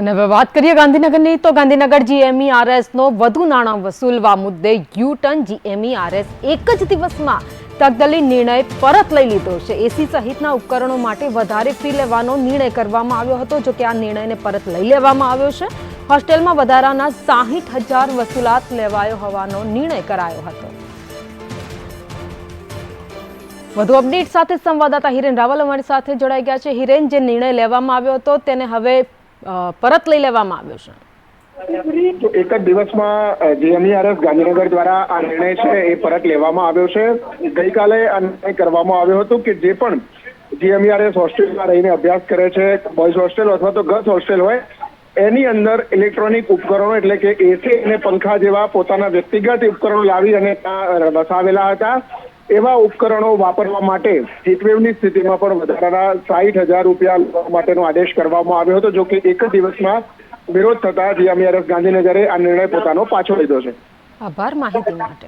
અને હવે વાત કરીએ ગાંધીનગરની, તો ગાંધીનગર જીએમઈઆરએસનો વધુ નાણાં વસૂલવા મુદ્દે યુ ટર્ન જીએમઈઆરએસ એક જ દિવસમાં તકદલી નિર્ણય પરત લઈ લીધો છે. એસી સહિતના ઉપકરણો માટે વધારે ફી લેવાનો નિર્ણય કરવામાં આવ્યો હતો, જો કે આ નિર્ણયને પરત લઈ લેવામાં આવ્યો છે. હોસ્ટેલમાં વધારાના સાહીઠ હજાર વસૂલાત લેવાયો હોવાનો નિર્ણય કરાયો હતો. વધુ અપડેટ સાથે સંવાદદાતા હિરેન રાવલ અમારી સાથે જોડાઈ ગયા છે. હિરેન, જે નિર્ણય લેવામાં આવ્યો હતો, તેને હવે પરત લઈ લેવામાં આવ્યો છે. તો એક જ દિવસમાં જીએમઈઆરએસ ગાંધીનગર દ્વારા આ નિર્ણય છે એ પરત લેવામાં આવ્યો છે. ગઈકાલે આ નિર્ણય કરવામાં આવ્યો હતો કે જે પણ જીએમઈઆરએસ હોસ્ટેલમાં રહીને અભ્યાસ કરે છે, બોયઝ હોસ્ટેલ અથવા તો ગર્લ્સ હોસ્ટેલ હોય, એની અંદર ઇલેક્ટ્રોનિક ઉપકરણો એટલે કે એસી અને પંખા જેવા પોતાના વ્યક્તિગત ઉપકરણો લાવી અને ત્યાં વસાવેલા હતા. એવા ઉપકરણો વાપરવા માટે હીટવેવની સ્થિતિમાં પણ વધારાના સાહીઠ હજાર રૂપિયા માટેનો આદેશ કરવામાં આવ્યો હતો, જો કે એક જ દિવસમાં વિરોધ થતા જીએમઈઆરએસ ગાંધીનગરે આ નિર્ણય પોતાનો પાછો લીધો છે. આભાર માહિતી માટે.